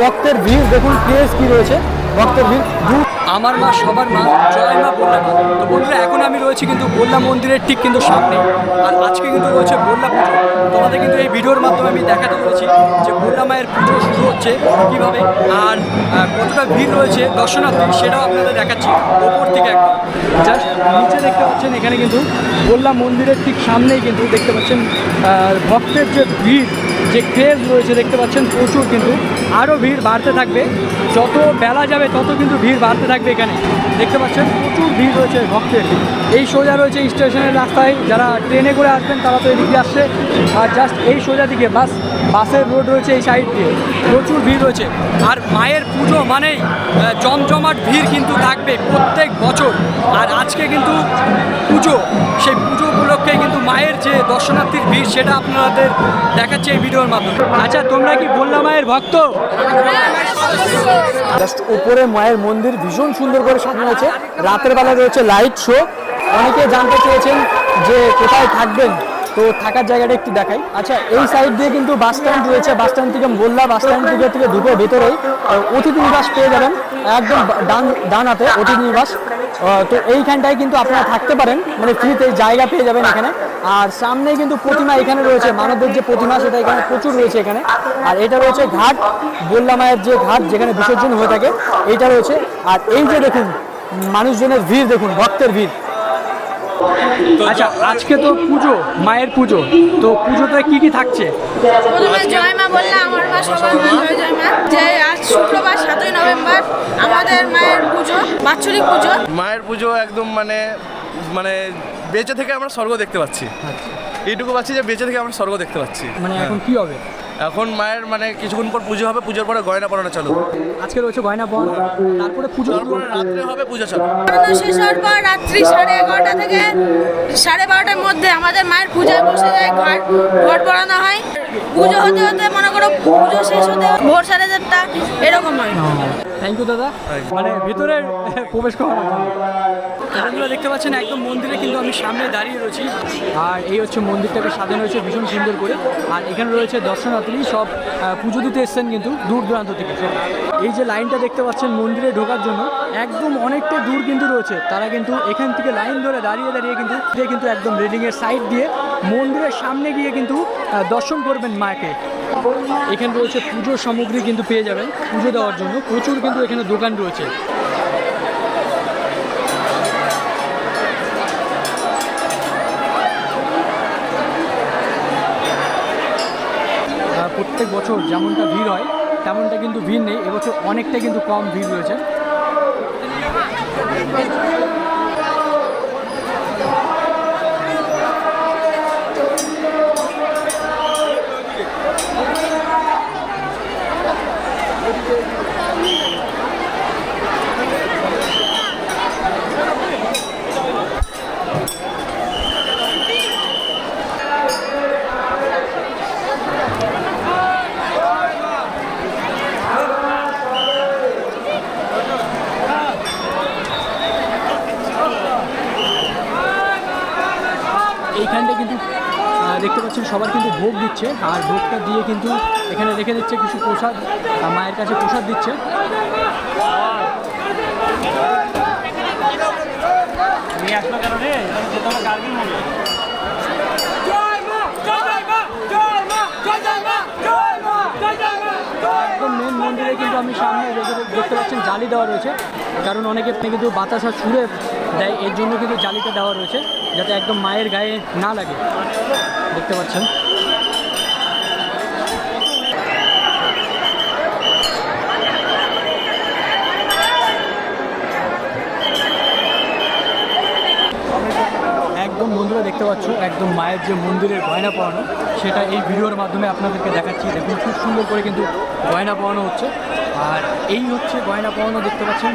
ভক্তের ভিড়, দেখুন ক্রেজ কি রয়েছে। ভক্তের ভিড় আমার মা, সবার মা, জয় মা বললাম তো বন্ধুরা, এখন আমি রয়েছি কিন্তু বললা মন্দিরের ঠিক কিন্তু সামনে। আর আজকে কিন্তু রয়েছে বললা পুজো। তোমাদের কিন্তু এই ভিডিওর মাধ্যমে আমি দেখাতে চলেছি যে বললা মায়ের পুজো শুরু হচ্ছে কীভাবে আর কতটা ভিড় রয়েছে দর্শনার্থী, সেটাও আপনাদের দেখাচ্ছি ওপর থেকে একদম। জাস্ট নিচে দেখতে পাচ্ছেন, এখানে কিন্তু বললা মন্দিরের ঠিক সামনেই কিন্তু দেখতে পাচ্ছেন ভক্তের যে ভিড় যে ক্রেজ রয়েছে, দেখতে পাচ্ছেন প্রচুর কিন্তু। আরও ভিড় বাড়তে থাকবে। যত বেলা যাবে, তত কিন্তু ভিড় বাড়তে থাকবে এখানে। দেখতে পাচ্ছেন, প্রচুর ভিড় রয়েছে ভক্তের। এই সোজা রয়েছে স্টেশনের রাস্তায়। যারা ট্রেনে করে আসবেন, তারা তো এদিকে আসছে। আর জাস্ট এই সোজা দিকে, বাস, বাসের রোড রয়েছে এই সাইড দিয়ে। প্রচুর ভিড় রয়েছে। আর মায়ের পুজো মানেই জমজমাট ভিড় কিন্তু থাকবে প্রত্যেক বছর। আর আজকে কিন্তু পুজো। সেই পুজো উপলক্ষে কিন্তু মায়ের যে দর্শনার্থীর ভিড়, সেটা আপনাদের দেখাচ্ছে এই ভিডিওর মাধ্যমে। আচ্ছা তোমরা কি বললাম মায়ের ভক্ত? জাস্ট উপরে মায়ের মন্দির ভীষণ সুন্দর করে সাজানো হয়েছে। রাতের বেলা রয়েছে লাইট শো অনেকে জানতে চেয়েছেন যে কোথায় থাকবেন, তো থাকার জায়গাটা একটু দেখাই। আচ্ছা এই সাইড দিয়ে কিন্তু বাস স্ট্যান্ড রয়েছে বাস স্ট্যান্ড থেকে মোল্লা বাস স্ট্যান্ড থেকে থেকে ঢুকে ভেতরেই। অতিথি নিবাস পেয়ে যাবেন, একদম ডান ডান হাতে অতিথি নিবাস। তো এইখানটায় কিন্তু আপনারা থাকতে পারেন মানে ফ্রিতে জায়গা পেয়ে যাবেন এখানে। আর সামনে কিন্তু প্রতিমা এখানে রয়েছে মানবদের যে প্রতিমা সেটা এখানে প্রচুর রয়েছে এখানে। আর এটা রয়েছে ঘাট বল্লা মায়ের যে ঘাট যেখানে বিসর্জন হয়ে থাকে এইটা রয়েছে। আর এই যে দেখুন মানুষজনের ভিড় দেখুন ভক্তের ভিড়। আচ্ছা আজকে তো পুজো মায়ের পুজো তো পুজোতে কি কি থাকছে? প্রথমে জয় মা বললে আমার মা সবার মা জয় জয় মা। যে আজ শুক্রবার সাতই নভেম্বর আমাদের মায়ের পুজো বাৎসরিক পুজো? মায়ের পুজো একদম মানে মানে বেঁচে থেকে আমরা স্বর্গ দেখতে পাচ্ছি। এইটুকু পাচ্ছি যে বেঁচে থেকে আমরা স্বর্গ দেখতে পাচ্ছি। মানে এখন কি হবে? এখন মায়ের মানে কিছুক্ষণ পর পুজো হবে পুজোর পরে গয়না পরানো চালু। আজকে রয়েছে গয়না বন তারপরে পুজো রাত্রে হবে পুজো চালু। শেষ হওয়ার পর রাত্রি সাড়ে এগারোটা থেকে সাড়ে বারোটার মধ্যে আমাদের মায়ের পূজা বসে যায় ঘর ঘর পড়ানো হয়। পুজো হতে হতে মনে করো পুজো শেষ হতে ভোর সাড়ে চারটা এরকম হয়। থ্যাংক ইউ দাদা। মানে ভিতরে প্রবেশ জন্য আপনারা দেখতে পাচ্ছেন একদম মন্দিরে কিন্তু আমি সামনে দাঁড়িয়ে রয়েছি। আর এই হচ্ছে মন্দিরটাকে সাজানো হয়েছে ভীষণ সুন্দর করে। আর এখানে রয়েছে দর্শনার্থী। সব পুজো দিতে এসছেন কিন্তু দূর দূরান্ত থেকে। এই যে লাইনটা দেখতে পাচ্ছেন মন্দিরে ঢোকার জন্য, একদম অনেকটা দূর কিন্তু রয়েছে। তারা কিন্তু এখান থেকে লাইন ধরে দাঁড়িয়ে দাঁড়িয়ে কিন্তু কিন্তু একদম রেলিংয়ের সাইড দিয়ে মন্দিরের সামনে গিয়ে কিন্তু দর্শন করবেন মাকে। এখানে রয়েছে পুজোর সামগ্রী কিন্তু পেয়ে যাবেন পুজো দেওয়ার জন্য। প্রচুর কিন্তু এখানে দোকান রয়েছে। প্রত্যেক বছর যেমনটা ভিড় হয়, তেমনটা কিন্তু ভিড় নেই। এবছর অনেকটা কিন্তু কম ভিড় রয়েছে। এইখানটা কিন্তু দেখতে পাচ্ছেন সবার কিন্তু ভোগ দিচ্ছে। আর ভোগটা দিয়ে কিন্তু এখানে রেখে দিচ্ছে কিছু প্রসাদ মায়ের কাছে প্রসাদ দিচ্ছে। একদম মেন মন্দিরে কিন্তু আমি সামনে দেখতে- দেখতে পাচ্ছেন জালি দেওয়া রয়েছে। কারণ অনেকে কিন্তু বাতাসা ছুঁড়ে দেয়, এর জন্য কিন্তু জালিটা দেওয়া রয়েছে, যাতে একদম মায়ের গায়ে না লাগে। দেখতে পাচ্ছেন একদম বন্ধুরা দেখতে পাচ্ছ একদম মায়ের যে মন্দিরের গয়না পরানো, সেটা এই ভিডিওর মাধ্যমে আপনাদেরকে দেখাচ্ছি। দেখুন, খুব সুন্দর করে কিন্তু গয়না পরানো হচ্ছে। আর এই হচ্ছে গয়না পরানো, দেখতে পাচ্ছেন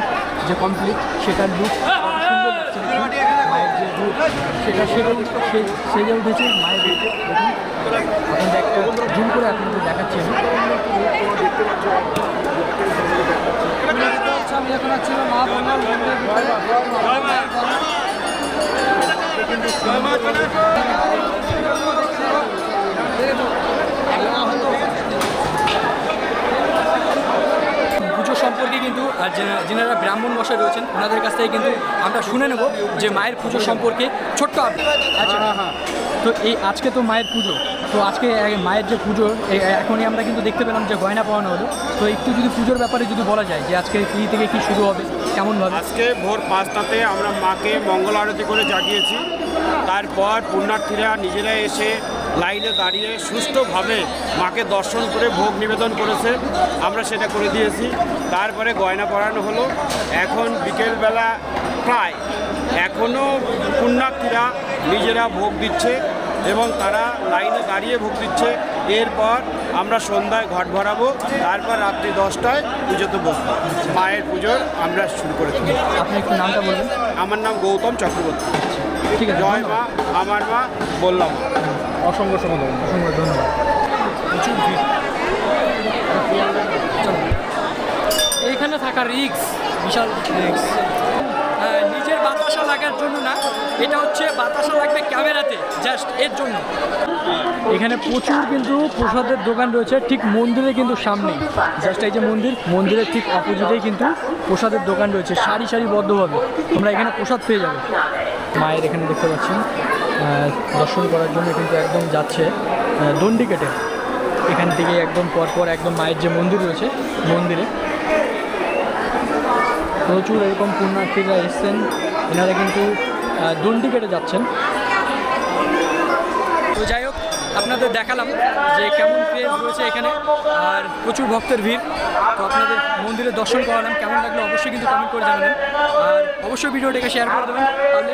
যে কমপ্লিট সেটার লুক সুন্দর মায়ের যে রূপ সেটা সেটা সেজে উঠেছে মায়ের আপনাদের একটা জুম করে আপনাদের দেখাচ্ছি আমি। এখন আছি মা বললাম মন্দিরের সম্পর্কে কিন্তু যিনারা ব্রাহ্মণ বসে রয়েছেন ওনাদের কাছ থেকে কিন্তু আমরা শুনে নেব যে মায়ের পুজো সম্পর্কে ছোট্ট আচ্ছা হ্যাঁ হ্যাঁ। তো এই আজকে তো মায়ের পুজো। তো আজকে মায়ের যে পুজো এখনই আমরা কিন্তু দেখতে পেলাম যে গয়না পাওয়ানো হলো। তো একটু যদি পুজোর ব্যাপারে যদি বলা যায় যে আজকে কী থেকে কী শুরু হবে কেমনভাবে আজকে ভোর পাঁচটাতে আমরা মাকে মঙ্গল আরতি করে জাগিয়েছি। তারপর পুণ্যার্থীরা নিজেরা এসে লাইনে দাঁড়িয়ে সুষ্ঠুভাবে মাকে দর্শন করে ভোগ নিবেদন করেছে। আমরা সেটা করে দিয়েছি। তারপরে গয়না পরানো হলো। এখন বিকেলবেলা প্রায় এখনও পুণ্যার্থীরা নিজেরা ভোগ দিচ্ছে। এবং তারা লাইনে দাঁড়িয়ে ভোগ দিচ্ছে। এরপর আমরা সন্ধ্যায় ঘট ভরাবো তারপর রাত্রি দশটায় পুজোতে বসবো। মায়ের পুজোর আমরা শুরু করে দেবো। আপনি একটু নামটা বলবেন আমার নাম গৌতম চক্রবর্তী। ঠিক আছে জয় মা আমার মা বললাম। অসংখ্য অসংখ্য অসংখ্য ধন্যবাদ। প্রচুর ভিড়। এইখানে থাকা রিক্স বিশাল রিক্স বাতাসা লাগার জন্য না এটা হচ্ছে বাতাসা লাগবে ক্যামেরাতে জাস্ট এর জন্য। এখানে প্রচুর কিন্তু প্রসাদের দোকান রয়েছে ঠিক মন্দিরের কিন্তু সামনেই। জাস্ট এই যে মন্দির মন্দিরের ঠিক অপোজিটেই কিন্তু প্রসাদের দোকান রয়েছে সারি সারিবদ্ধভাবে তোমরা এখানে প্রসাদ পেয়ে যাবে। মায়ের এখানে দেখতে পাচ্ছেন আহ, দর্শন করার জন্য কিন্তু একদম যাচ্ছে দণ্ডি কেটে। এখান থেকে একদম পরপর একদম মায়ের যে মন্দির রয়েছে মন্দিরে। প্রচুর এরকম পুণ্যার্থীরা এসছেন। এনারা কিন্তু দণ্ডি কেটে যাচ্ছেন। তো যাই হোক, আপনাদের দেখালাম যে কেমন ক্রেজ রয়েছে এখানে, আর প্রচুর ভক্তের ভিড়। তো আপনাদের মন্দিরে দর্শন করালাম, কেমন লাগল অবশ্যই কিন্তু কমেন্ট করে জানাবেন। আর অবশ্যই ভিডিওটাকে শেয়ার করে দেবেন, তাহলে